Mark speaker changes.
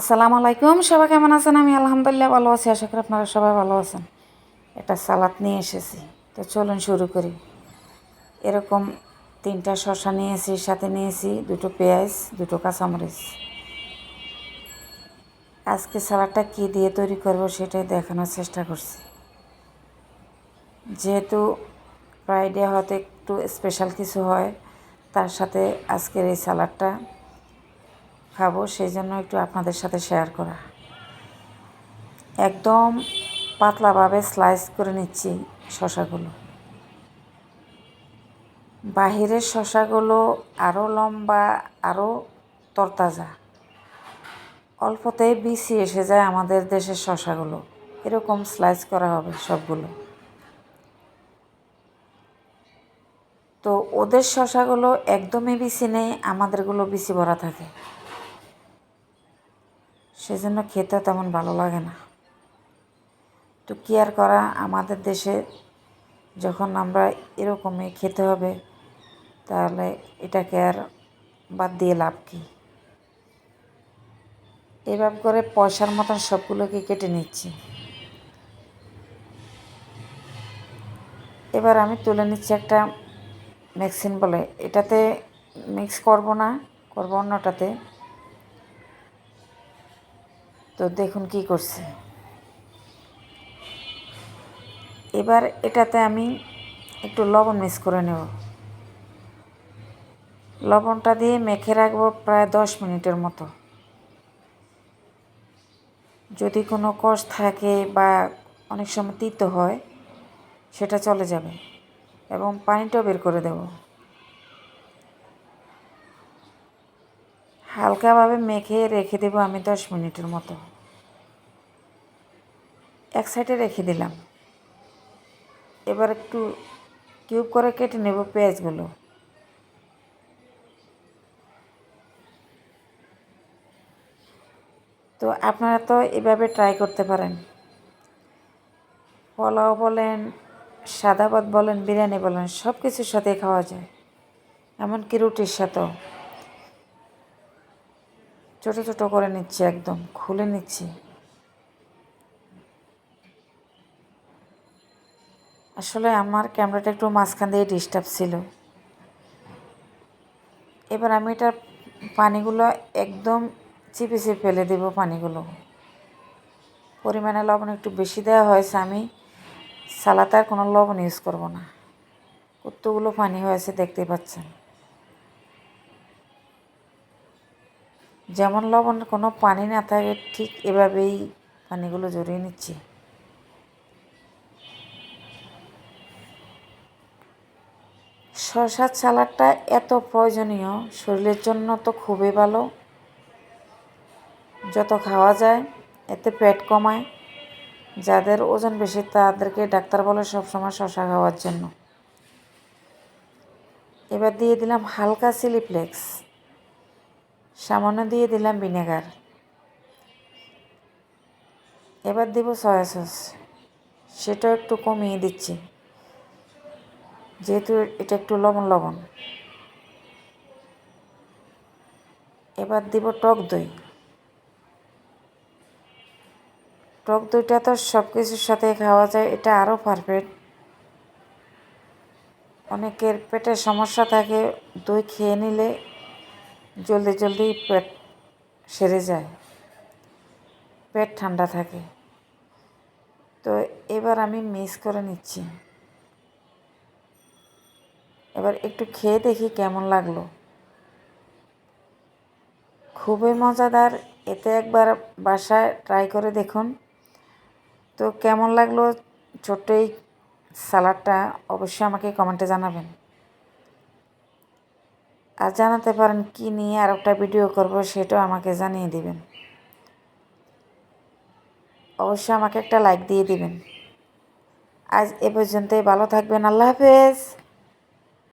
Speaker 1: আসসালামু আলাইকুম। সবাই কেমন আছেন? আমি আলহামদুলিল্লাহ ভালো আছি। আশা করি আপনারা সবাই ভালো আছেন। একটা সালাদ নিয়ে এসেছি। তো চলুন শুরু করি। এরকম তিনটা শশা নিয়েছি, সাথে নিয়েছি দুটো পেঁয়াজ, দুটো কাঁচামরিচ। আজকে সালাদটা কী দিয়ে তৈরি করব সেটাই দেখানোর চেষ্টা করছি। যেহেতু ফ্রাইডে হয়তো একটু স্পেশাল কিছু হয়, তার সাথে আজকের এই সালাদটা খাব সেই জন্য একটু আপনাদের সাথে শেয়ার করা। একদম পাতলাভাবে স্লাইস করে নিচ্ছি শশাগুলো। বাহিরের শশাগুলো আরও লম্বা আরও তরতাজা। অল্পতেই বিসি এসে যায় আমাদের দেশের শশাগুলো। এরকম স্লাইস করা হবে সবগুলো। তো ওদের শশাগুলো একদমই বিসি নেই, আমাদেরগুলো বিসি ভরা থাকে। সেজন্য খেতে তেমন ভালো লাগে না। তো কি আর করা? আমাদের দেশে যখন আমরা এরকমই খেতে হবে, তাহলে এটাকে আর বাদ দিয়ে লাভ কী? এভাবে করে পয়সার মতন সবগুলোকে কেটে নিচ্ছি। এবার আমি তুলে নিচ্ছি একটা মেক্সিন বলে। এটাতে মিক্স করব না, করব অন্যটাতে। তো দেখুন কি করছে। এবার এটাতে আমি একটু লবণ মিক্স করে নেব। লবণটা দিয়ে মেখে রাখব প্রায় দশ মিনিটের মতো। যদি কোনো কষ থাকে বা অনেক সময় তিতো হয়, সেটা চলে যাবে এবং পানিটাও বের করে দেব। হালকাভাবে মেখে রেখে দেবো আমি দশ মিনিটের মতো। এক সাইডে রেখে দিলাম। এবার একটু কিউব করে কেটে নেব পেঁয়াজগুলো। তো আপনারা তো এভাবে ট্রাই করতে পারেন। পোলাও বলেন, সাদা ভাত বলেন, বিরিয়ানি বলেন সব কিছুর সাথে খাওয়া যায়। এমনকি রুটির সাথেও। ছোটো ছোটো করে নিচ্ছি একদম, খুলে নিচ্ছি। আসলে আমার ক্যামেরাটা একটু মাঝখান দিয়ে ডিস্টার্ব ছিল। এবার আমি এটার পানিগুলো একদম চিপে চিপে ফেলে দেবো পানিগুলো। পরিমাণে লবণ একটু বেশি দেওয়া হয়েছে, আমি সালাতে আর কোনো লবণ ইউজ করব না। কতগুলো পানি হয়েছে দেখতে পাচ্ছেন। যেমন লবণ কোনো পানি না থাকে, ঠিক এভাবেই পানিগুলো জড়িয়ে নিচ্ছি। শশার সালাডটা এত প্রয়োজনীয়, শরীরের জন্য তো খুবই ভালো। যত খাওয়া যায়, এতে পেট কমায়। যাদের ওজন বেশি, তাদেরকে ডাক্তার বলে সবসময় শশা খাওয়ার জন্য। এবার দিয়ে দিলাম হালকা চিলি ফ্লেক্স। সামান্য দিয়ে দিলাম ভিনেগার। এবার দিব সয়া সস। সেটাও একটু কমিয়ে দিচ্ছি। যেহেতু এটা একটু লবণ লবণ। এবার দিব টক দই। টক দইটা তো সব কিছুর সাথে খাওয়া যায়, এটা আরও পারফেক্ট অনেকের পেটের সমস্যা থাকে, দই খেয়ে নিলে জলদি জলদি পেট সেরে যায়, পেট ঠান্ডা থাকে। তো এবার আমি মিক্স করে নিচ্ছি। এবার একটু খেয়ে দেখি কেমন লাগল। খুবই মজাদার, এতে একবার বাসায় ট্রাই করে দেখুন। তো কেমন লাগল ছোট্ট এই সালাডটা অবশ্যই আমাকে কমেন্টে জানাবেন। আর জানাতে পারেন কি নিয়ে আর একটা ভিডিও করব সেটাও আমাকে জানিয়ে দিবেন। অবশ্যই আমাকে একটা লাইক দিয়ে দিবেন। আজ এ পর্যন্তই, ভালো থাকবেন, আল্লাহ হাফেজ।